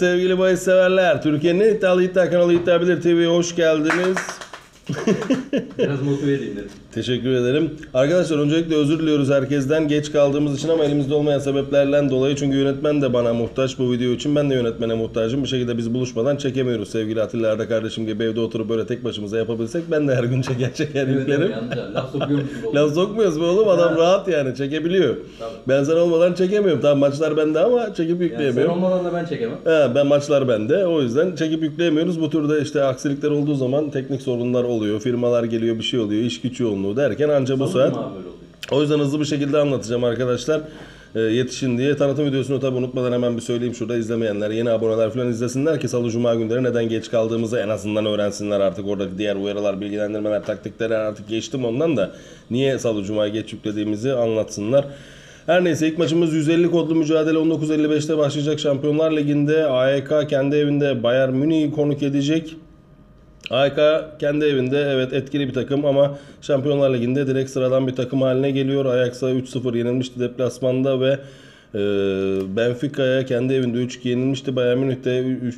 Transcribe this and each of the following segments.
sevgili bahis severler. Türkiye'nin en iddialı iddia kanalı İddia Bilir TV'ye hoş geldiniz. Biraz motive edeyim dedim. Teşekkür ederim. Arkadaşlar öncelikle özür diliyoruz herkesten geç kaldığımız için ama elimizde olmayan sebeplerden dolayı çünkü yönetmen de bana muhtaç bu video için ben de yönetmene muhtacım. Bir şekilde biz buluşmadan çekemiyoruz sevgili Atilla Arda kardeşim gibi evde oturup böyle tek başımıza yapabilsek ben de her gün çeker çeker Evet, yüklerim. evet, laf oldu. Laf sokmuyoruz be oğlum adam rahat yani çekebiliyor. Tabii. Ben sen olmadan çekemiyorum. Tamam maçlar bende ama çekip Yani sen yükleyemiyorum. olmadan da ben çekemem. He, ben maçlar bende. O yüzden çekip yükleyemiyoruz. Bu türde işte aksilikler olduğu zaman teknik sorunlar oluyor. Firmalar geliyor bir şey oluyor. iş güç yoğunluğu derken anca bu saat. O yüzden hızlı bir şekilde anlatacağım arkadaşlar. Ee, yetişin diye. Tanıtım videosunu tabi unutmadan hemen bir söyleyeyim şurada izlemeyenler, yeni aboneler falan izlesinler ki salı cuma günleri neden geç kaldığımızı en azından öğrensinler artık oradaki diğer uyarılar, bilgilendirmeler, taktikleri artık geçtim ondan da niye salı cuma geç yüklediğimizi anlatsınlar. Her neyse ilk maçımız 150 kodlu mücadele 19.55'te başlayacak Şampiyonlar Ligi'nde AEK kendi evinde Bayern Münih'i konuk edecek. AYK kendi evinde evet etkili bir takım ama Şampiyonlar Ligi'nde direkt sıradan bir takım haline geliyor. Ajax'a 3-0 yenilmişti deplasmanda ve e, Benfica'ya kendi evinde 3-2 yenilmişti. Bayern Münih'te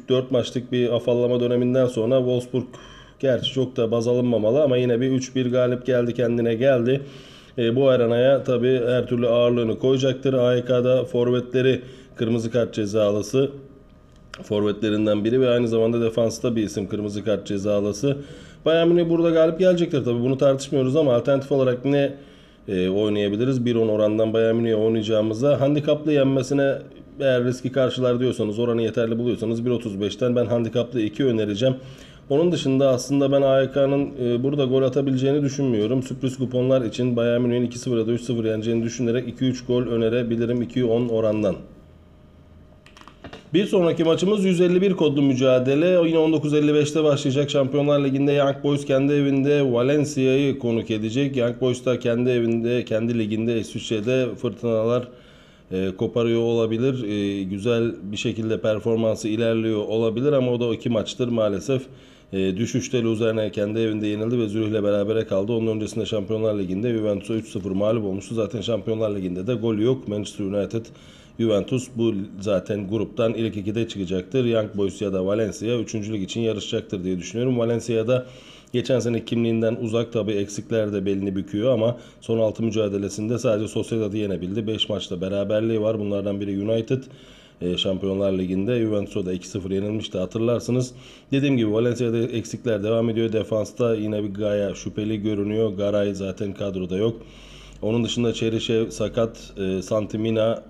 3-4 maçlık bir afallama döneminden sonra Wolfsburg gerçi çok da baz alınmamalı ama yine bir 3-1 galip geldi kendine geldi. E, bu arenaya tabi her türlü ağırlığını koyacaktır. AYK'da forvetleri kırmızı kart cezalısı forvetlerinden biri ve aynı zamanda defansta bir isim kırmızı kart cezalısı. Bayern Münih burada galip gelecektir tabii bunu tartışmıyoruz ama alternatif olarak ne e, oynayabiliriz? 1-10 orandan Bayern Münih'e oynayacağımıza handikaplı yenmesine eğer riski karşılar diyorsanız oranı yeterli buluyorsanız 1.35'ten ben handikaplı 2 önereceğim. Onun dışında aslında ben AYK'nın e, burada gol atabileceğini düşünmüyorum. Sürpriz kuponlar için Bayern Münih'in 2-0 ya da 3-0 yeneceğini düşünerek 2-3 gol önerebilirim 2-10 orandan. Bir sonraki maçımız 151 kodlu mücadele. Yine 19.55'te başlayacak Şampiyonlar Ligi'nde Young Boys kendi evinde Valencia'yı konuk edecek. Young Boys da kendi evinde, kendi liginde İsviçre'de fırtınalar e, koparıyor olabilir. E, güzel bir şekilde performansı ilerliyor olabilir ama o da iki maçtır maalesef. E, düşüşte Luzern'e kendi evinde yenildi ve Zürih'le berabere kaldı. Onun öncesinde Şampiyonlar Ligi'nde Juventus'a 3-0 mağlup olmuştu. Zaten Şampiyonlar Ligi'nde de gol yok. Manchester United Juventus bu zaten gruptan ilk ikide çıkacaktır. Young Boys ya da Valencia üçüncülük için yarışacaktır diye düşünüyorum. Valencia'da geçen sene kimliğinden uzak tabii eksikler de belini büküyor ama son 6 mücadelesinde sadece Sociedad'ı yenebildi. 5 maçta beraberliği var. Bunlardan biri United. E, Şampiyonlar Ligi'nde Juventus'a da 2-0 yenilmişti hatırlarsınız. Dediğim gibi Valencia'da eksikler devam ediyor. Defansta yine bir Gaya şüpheli görünüyor. Garay zaten kadroda yok. Onun dışında Çerişev sakat, e, Santimina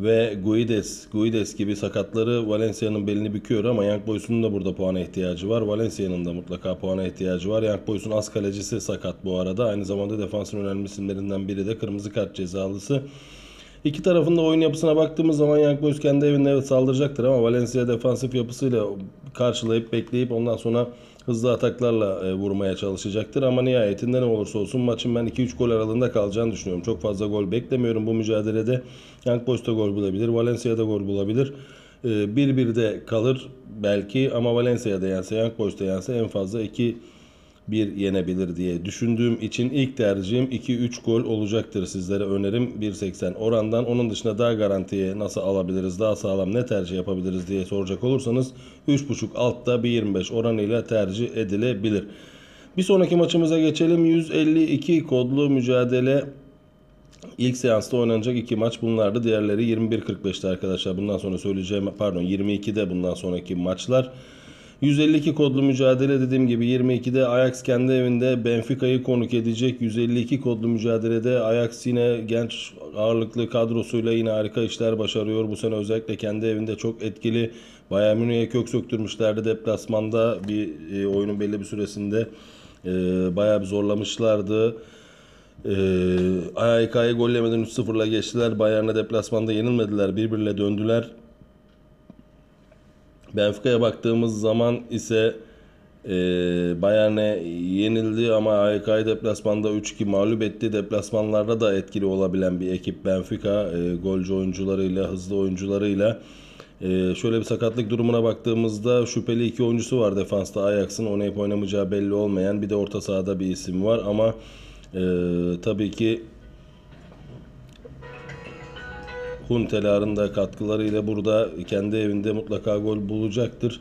ve Guides, Guides gibi sakatları Valencia'nın belini büküyor ama Young Boys'un da burada puana ihtiyacı var. Valencia'nın da mutlaka puana ihtiyacı var. Young Boys'un az kalecisi sakat bu arada. Aynı zamanda defansın önemli isimlerinden biri de kırmızı kart cezalısı. İki tarafın da oyun yapısına baktığımız zaman Young Boys kendi evinde evet saldıracaktır ama Valencia defansif yapısıyla karşılayıp bekleyip ondan sonra hızlı ataklarla e, vurmaya çalışacaktır. Ama nihayetinde ne olursa olsun maçın ben 2-3 gol aralığında kalacağını düşünüyorum. Çok fazla gol beklemiyorum bu mücadelede. Young Boys da gol bulabilir, Valencia da gol bulabilir. 1-1'de kalır belki ama Valencia'da yense, Young Boys'ta yense en fazla 2 bir yenebilir diye düşündüğüm için ilk tercihim 2-3 gol olacaktır sizlere önerim 1.80 orandan. Onun dışında daha garantiye nasıl alabiliriz, daha sağlam ne tercih yapabiliriz diye soracak olursanız 3.5 altta 1.25 oranıyla tercih edilebilir. Bir sonraki maçımıza geçelim. 152 kodlu mücadele İlk seansta oynanacak iki maç bunlardı. Diğerleri 21.45'te arkadaşlar. Bundan sonra söyleyeceğim pardon 22'de bundan sonraki maçlar. 152 kodlu mücadele dediğim gibi 22'de Ajax kendi evinde Benfica'yı konuk edecek. 152 kodlu mücadelede Ajax yine genç ağırlıklı kadrosuyla yine harika işler başarıyor. Bu sene özellikle kendi evinde çok etkili. Bayern Münih'e kök söktürmüşlerdi deplasmanda bir e, oyunun belli bir süresinde. E, bayağı bir zorlamışlardı. Ee, AYK'yı gollemeden 3-0'la geçtiler. Bayern'e deplasmanda yenilmediler. 1-1'le döndüler. Benfica'ya baktığımız zaman ise e, Bayern'e yenildi ama AYK'yı deplasmanda 3-2 mağlup etti. Deplasmanlarda da etkili olabilen bir ekip Benfica. E, golcü oyuncularıyla, hızlı oyuncularıyla. E, şöyle bir sakatlık durumuna baktığımızda şüpheli iki oyuncusu var defansta Ajax'ın. Oynayıp oynamayacağı belli olmayan. Bir de orta sahada bir isim var ama e, tabii ki Huntelar'ın da katkılarıyla burada kendi evinde mutlaka gol bulacaktır.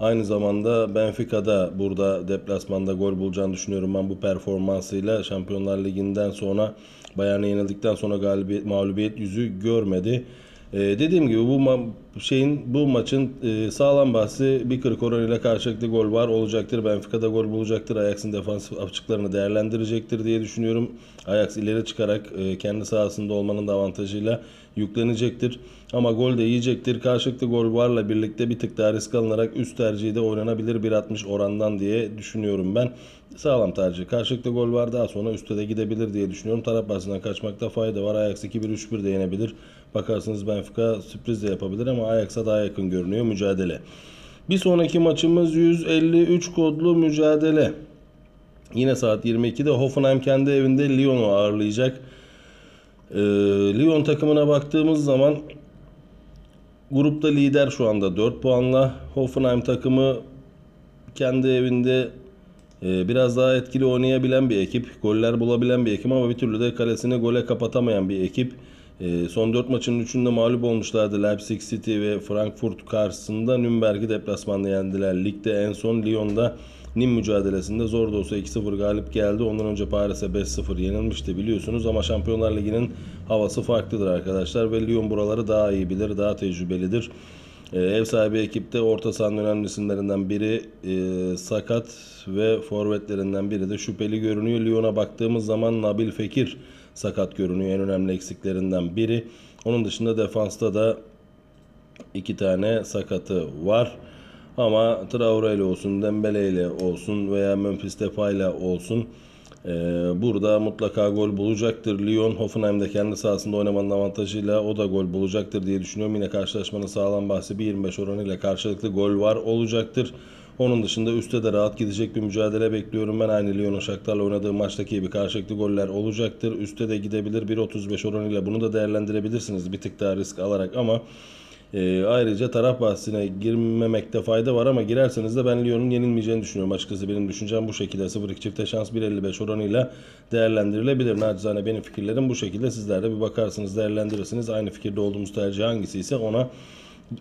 Aynı zamanda Benfica'da burada deplasmanda gol bulacağını düşünüyorum ben bu performansıyla. Şampiyonlar Ligi'nden sonra Bayern'e yenildikten sonra galibiyet, mağlubiyet yüzü görmedi. Ee, dediğim gibi bu ma- şeyin bu maçın e, sağlam bahsi bir 40 oranıyla karşılıklı gol var olacaktır. Benfica'da gol bulacaktır. Ajax'ın defansif açıklarını değerlendirecektir diye düşünüyorum. Ajax ileri çıkarak e, kendi sahasında olmanın da avantajıyla yüklenecektir. Ama gol de yiyecektir. Karşılıklı gol varla birlikte bir tık daha risk alınarak üst tercihi de oynanabilir 1.60 orandan diye düşünüyorum ben. Sağlam tercih. Karşılıklı gol var daha sonra üstte de gidebilir diye düşünüyorum. Taraf bahsinden kaçmakta fayda var. Ajax 2-1-3-1 de yenebilir. Bakarsınız Benfica sürpriz de yapabilir ama Ajax'a daha yakın görünüyor mücadele. Bir sonraki maçımız 153 kodlu mücadele. Yine saat 22'de Hoffenheim kendi evinde Lyon'u ağırlayacak. Ee, Lyon takımına baktığımız zaman grupta lider şu anda 4 puanla. Hoffenheim takımı kendi evinde e, biraz daha etkili oynayabilen bir ekip. Goller bulabilen bir ekip ama bir türlü de kalesini gole kapatamayan bir ekip. E, son 4 maçın 3'ünde mağlup olmuşlardı. Leipzig City ve Frankfurt karşısında Nürnberg'i deplasmanda yendiler. Ligde en son Lyon'da Nim mücadelesinde zor da olsa 2-0 galip geldi. Ondan önce Paris'e 5-0 yenilmişti biliyorsunuz ama Şampiyonlar Ligi'nin havası farklıdır arkadaşlar ve Lyon buraları daha iyi bilir, daha tecrübelidir. Ee, ev sahibi ekipte orta sahanın önemli isimlerinden biri e, sakat ve forvetlerinden biri de şüpheli görünüyor. Lyon'a baktığımız zaman Nabil Fekir sakat görünüyor. En önemli eksiklerinden biri. Onun dışında defansta da iki tane sakatı var. Ama Traore ile olsun, Dembele ile olsun veya Memphis Depay ile olsun e, burada mutlaka gol bulacaktır. Lyon Hoffenheim'de kendi sahasında oynamanın avantajıyla o da gol bulacaktır diye düşünüyorum. Yine karşılaşmanın sağlam bahsi 1.25 oranıyla karşılıklı gol var olacaktır. Onun dışında üstte de rahat gidecek bir mücadele bekliyorum. Ben aynı Lyon'un Shakhtar'la oynadığı maçtaki gibi karşılıklı goller olacaktır. Üstte de gidebilir 1.35 oranıyla bunu da değerlendirebilirsiniz bir tık daha risk alarak ama ee, ayrıca taraf bahsine girmemekte fayda var ama girerseniz de ben Lyon'un yenilmeyeceğini düşünüyorum. Açıkçası benim düşüncem bu şekilde. 0-2 çifte şans 1.55 oranıyla değerlendirilebilir. Nacizane benim fikirlerim bu şekilde. Sizler de bir bakarsınız değerlendirirsiniz. Aynı fikirde olduğumuz tercih hangisi ise ona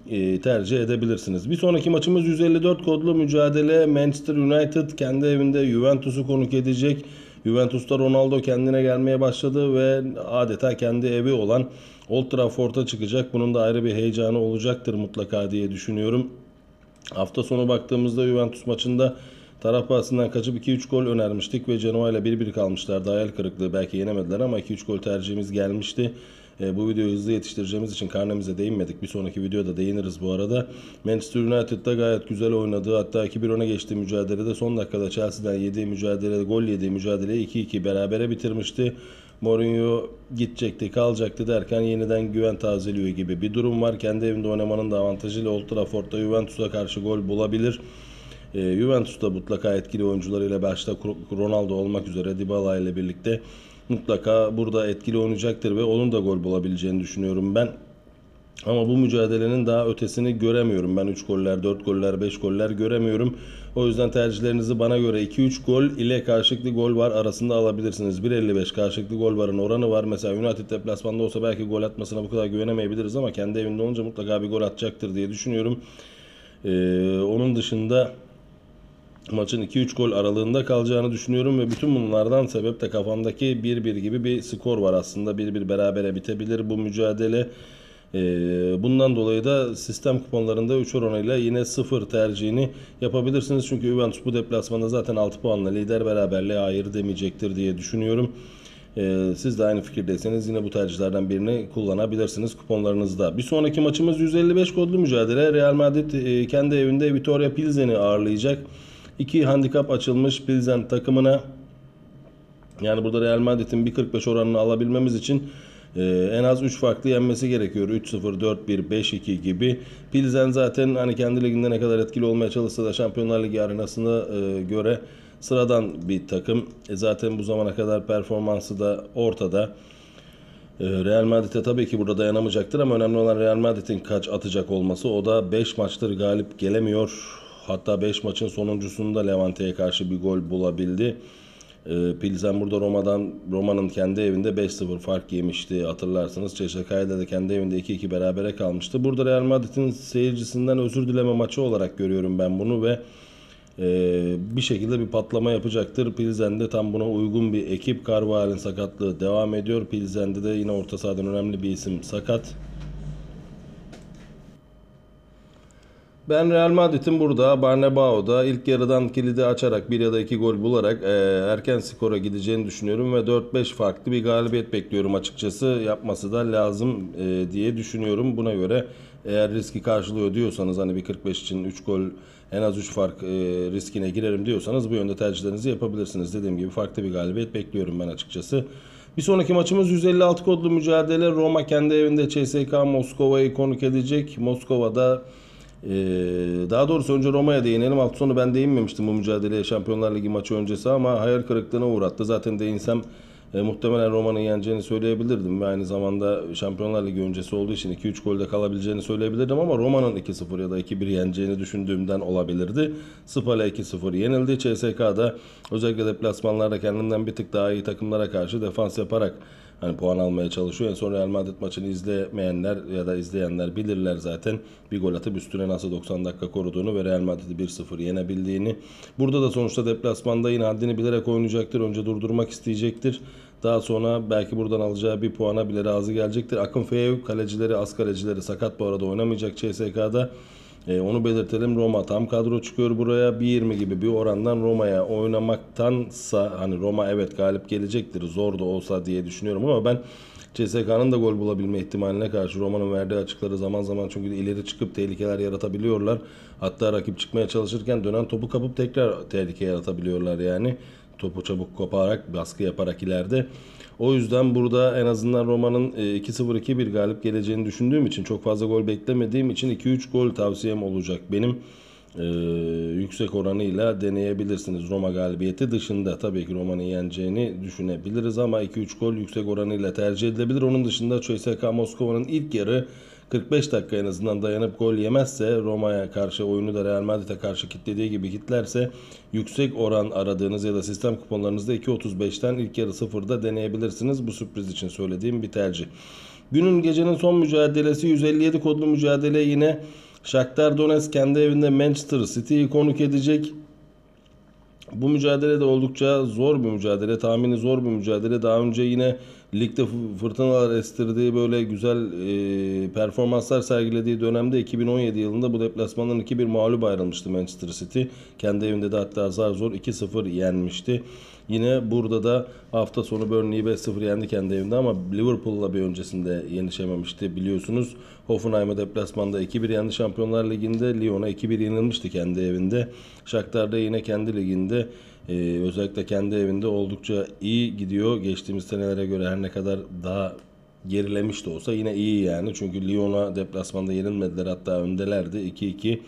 e, tercih edebilirsiniz. Bir sonraki maçımız 154 kodlu mücadele. Manchester United kendi evinde Juventus'u konuk edecek. Juventus'ta Ronaldo kendine gelmeye başladı ve adeta kendi evi olan Old Trafford'a çıkacak. Bunun da ayrı bir heyecanı olacaktır mutlaka diye düşünüyorum. Hafta sonu baktığımızda Juventus maçında taraf bahsinden kaçıp 2-3 gol önermiştik ve Genoa ile 1-1 kalmışlardı. Hayal kırıklığı belki yenemediler ama 2-3 gol tercihimiz gelmişti. E, bu videoyu hızlı yetiştireceğimiz için karnemize değinmedik. Bir sonraki videoda değiniriz bu arada. Manchester United'da gayet güzel oynadı. Hatta 2-1 öne geçtiği mücadelede son dakikada Chelsea'den yediği mücadele, gol yediği mücadeleyi 2-2 berabere bitirmişti. Mourinho gidecekti, kalacaktı derken yeniden güven tazeliyor gibi bir durum var. Kendi evinde oynamanın da avantajıyla Old Trafford'da Juventus'a karşı gol bulabilir. E, Juventus'ta mutlaka etkili oyuncularıyla başta Ronaldo olmak üzere Dybala ile birlikte mutlaka burada etkili oynayacaktır ve onun da gol bulabileceğini düşünüyorum ben. Ama bu mücadelenin daha ötesini göremiyorum. Ben 3 goller, 4 goller, 5 goller göremiyorum. O yüzden tercihlerinizi bana göre 2-3 gol ile karşılıklı gol var arasında alabilirsiniz. 1.55 karşılıklı gol varın oranı var. Mesela United deplasmanda olsa belki gol atmasına bu kadar güvenemeyebiliriz ama kendi evinde olunca mutlaka bir gol atacaktır diye düşünüyorum. Ee, onun dışında maçın 2-3 gol aralığında kalacağını düşünüyorum ve bütün bunlardan sebep de kafamdaki 1-1 gibi bir skor var aslında. 1-1 berabere bitebilir bu mücadele. Ee, bundan dolayı da sistem kuponlarında 3 oranıyla yine 0 tercihini yapabilirsiniz. Çünkü Juventus bu deplasmanda zaten 6 puanla lider beraberliğe hayır demeyecektir diye düşünüyorum. Ee, siz de aynı fikirdeyseniz yine bu tercihlerden birini kullanabilirsiniz kuponlarınızda. Bir sonraki maçımız 155 kodlu mücadele. Real Madrid e, kendi evinde Vitoria Pilsen'i ağırlayacak. İki handikap açılmış Pilsen takımına. Yani burada Real Madrid'in 1.45 oranını alabilmemiz için e, en az 3 farklı yenmesi gerekiyor. 3-0, 4-1, 5-2 gibi. Pilsen zaten hani kendi liginde ne kadar etkili olmaya çalışsa da Şampiyonlar Ligi arenasına e, göre sıradan bir takım. E, zaten bu zamana kadar performansı da ortada. E, Real Madrid'e tabii ki burada dayanamayacaktır ama önemli olan Real Madrid'in kaç atacak olması. O da 5 maçtır galip gelemiyor. Hatta 5 maçın sonuncusunda Levante'ye karşı bir gol bulabildi. E, Pilsen burada Roma'dan Roma'nın kendi evinde 5-0 fark yemişti hatırlarsınız. CSKA'da da kendi evinde 2-2 berabere kalmıştı. Burada Real Madrid'in seyircisinden özür dileme maçı olarak görüyorum ben bunu ve ee, bir şekilde bir patlama yapacaktır. Pilsen'de tam buna uygun bir ekip. Carvajal'in sakatlığı devam ediyor. Pilsen'de de yine orta sahadan önemli bir isim sakat. Ben Real Madrid'in burada Barnebao'da ilk yarıdan kilidi açarak bir ya da iki gol bularak e, erken skora gideceğini düşünüyorum ve 4-5 farklı bir galibiyet bekliyorum açıkçası. Yapması da lazım e, diye düşünüyorum. Buna göre eğer riski karşılıyor diyorsanız hani bir 45 için 3 gol en az 3 fark e, riskine girerim diyorsanız bu yönde tercihlerinizi yapabilirsiniz. Dediğim gibi farklı bir galibiyet bekliyorum ben açıkçası. Bir sonraki maçımız 156 kodlu mücadele. Roma kendi evinde CSK Moskova'yı konuk edecek. Moskova'da ee, daha doğrusu önce Roma'ya değinelim. Hafta sonu ben değinmemiştim bu mücadeleye Şampiyonlar Ligi maçı öncesi ama hayal kırıklığına uğrattı. Zaten değinsem e, muhtemelen Roma'nın yeneceğini söyleyebilirdim. Ve aynı zamanda Şampiyonlar Ligi öncesi olduğu için 2-3 golde kalabileceğini söyleyebilirdim ama Roma'nın 2-0 ya da 2-1 yeneceğini düşündüğümden olabilirdi. Spal'a 2-0 yenildi. CSK'da özellikle deplasmanlarda kendinden bir tık daha iyi takımlara karşı defans yaparak hani puan almaya çalışıyor. En son Real Madrid maçını izlemeyenler ya da izleyenler bilirler zaten. Bir gol atıp üstüne nasıl 90 dakika koruduğunu ve Real Madrid'i 1-0 yenebildiğini. Burada da sonuçta deplasmanda yine haddini bilerek oynayacaktır. Önce durdurmak isteyecektir. Daha sonra belki buradan alacağı bir puana bile razı gelecektir. Akın Feyevük kalecileri, az kalecileri sakat bu arada oynamayacak CSK'da. E, onu belirtelim. Roma tam kadro çıkıyor buraya. 1.20 gibi bir orandan Roma'ya oynamaktansa hani Roma evet galip gelecektir. Zor da olsa diye düşünüyorum ama ben CSK'nın da gol bulabilme ihtimaline karşı Roma'nın verdiği açıkları zaman zaman çünkü ileri çıkıp tehlikeler yaratabiliyorlar. Hatta rakip çıkmaya çalışırken dönen topu kapıp tekrar tehlike yaratabiliyorlar yani. Topu çabuk koparak, baskı yaparak ileride. O yüzden burada en azından Roma'nın e, 2-0-2-1 galip geleceğini düşündüğüm için çok fazla gol beklemediğim için 2-3 gol tavsiyem olacak benim. Ee, yüksek oranıyla deneyebilirsiniz Roma galibiyeti dışında. Tabii ki Roma'nın yeneceğini düşünebiliriz ama 2-3 gol yüksek oranıyla tercih edilebilir. Onun dışında CSKA Moskova'nın ilk yarı 45 dakika en azından dayanıp gol yemezse Roma'ya karşı oyunu da Real Madrid'e karşı kitlediği gibi kitlerse yüksek oran aradığınız ya da sistem kuponlarınızda 2.35'ten ilk yarı sıfırda deneyebilirsiniz. Bu sürpriz için söylediğim bir tercih. Günün gecenin son mücadelesi 157 kodlu mücadele yine Shakhtar Donetsk kendi evinde Manchester City'yi konuk edecek. Bu mücadele de oldukça zor bir mücadele. Tahmini zor bir mücadele. Daha önce yine ligde fırtınalar estirdiği böyle güzel e, performanslar sergilediği dönemde 2017 yılında bu deplasmandan 2-1 mağlup ayrılmıştı Manchester City. Kendi evinde de hatta zar zor 2-0 yenmişti. Yine burada da hafta sonu Burnley'i 5-0 yendi kendi evinde ama Liverpool'la bir öncesinde yenişememişti biliyorsunuz. Hoffenheim'e deplasmanda 2-1 yendi Şampiyonlar Ligi'nde. Lyon'a 2-1 yenilmişti kendi evinde. Shakhtar da yine kendi liginde e, özellikle kendi evinde oldukça iyi gidiyor. Geçtiğimiz senelere göre her ne kadar daha gerilemiş de olsa yine iyi yani. Çünkü Lyon'a deplasmanda yenilmediler hatta öndelerdi 2-2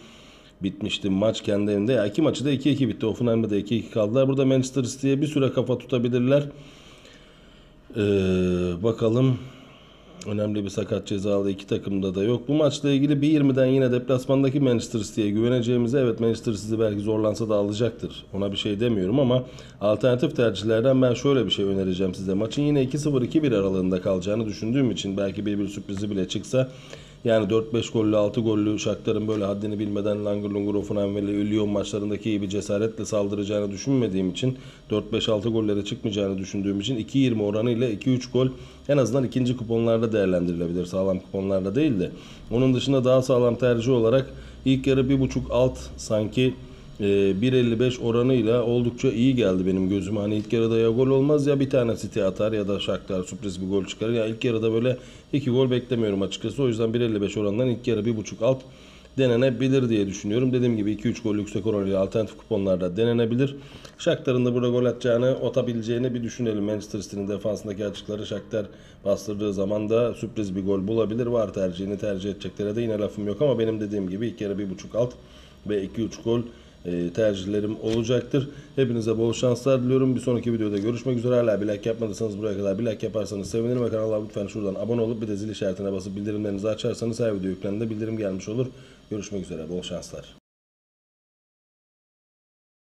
bitmişti maç kendi evinde. Ya iki maçı da 2-2 bitti. Hoffenheim'de de 2-2 kaldılar. Burada Manchester City'ye bir süre kafa tutabilirler. Ee, bakalım. Önemli bir sakat cezalı iki takımda da yok. Bu maçla ilgili bir 20'den yine deplasmandaki Manchester City'ye güveneceğimize evet Manchester City belki zorlansa da alacaktır. Ona bir şey demiyorum ama alternatif tercihlerden ben şöyle bir şey önereceğim size. Maçın yine 2-0-2-1 aralığında kalacağını düşündüğüm için belki bir bir sürprizi bile çıksa yani 4-5 gollü 6 gollü Shakhtar'ın böyle haddini bilmeden Langır Lungur Hoffenheim ve Lyon maçlarındaki gibi cesaretle saldıracağını düşünmediğim için 4-5-6 gollere çıkmayacağını düşündüğüm için 2-20 oranıyla 2-3 gol en azından ikinci kuponlarda değerlendirilebilir. Sağlam kuponlarda değil de. Onun dışında daha sağlam tercih olarak ilk yarı 1.5 alt sanki 1.55 oranıyla oldukça iyi geldi benim gözüme. Hani ilk yarıda ya gol olmaz ya bir tane City atar ya da Shakhtar sürpriz bir gol çıkarır. Ya ilk yarıda böyle iki gol beklemiyorum açıkçası. O yüzden 1.55 oranından ilk yarı 1.5 alt denenebilir diye düşünüyorum. Dediğim gibi 2-3 gol yüksek oranıyla alternatif kuponlarda denenebilir. Shakhtar'ın da burada gol atacağını, atabileceğini bir düşünelim. Manchester City'nin defansındaki açıkları Shakhtar bastırdığı zaman da sürpriz bir gol bulabilir. Var tercihini tercih edeceklere de yine lafım yok ama benim dediğim gibi ilk yarı 1.5 alt ve 2-3 gol tercihlerim olacaktır. Hepinize bol şanslar diliyorum. Bir sonraki videoda görüşmek üzere. Hala bir like yapmadıysanız buraya kadar bir like yaparsanız sevinirim. Ve kanala lütfen şuradan abone olup bir de zil işaretine basıp bildirimlerinizi açarsanız her video yüklendiğinde bildirim gelmiş olur. Görüşmek üzere. Bol şanslar.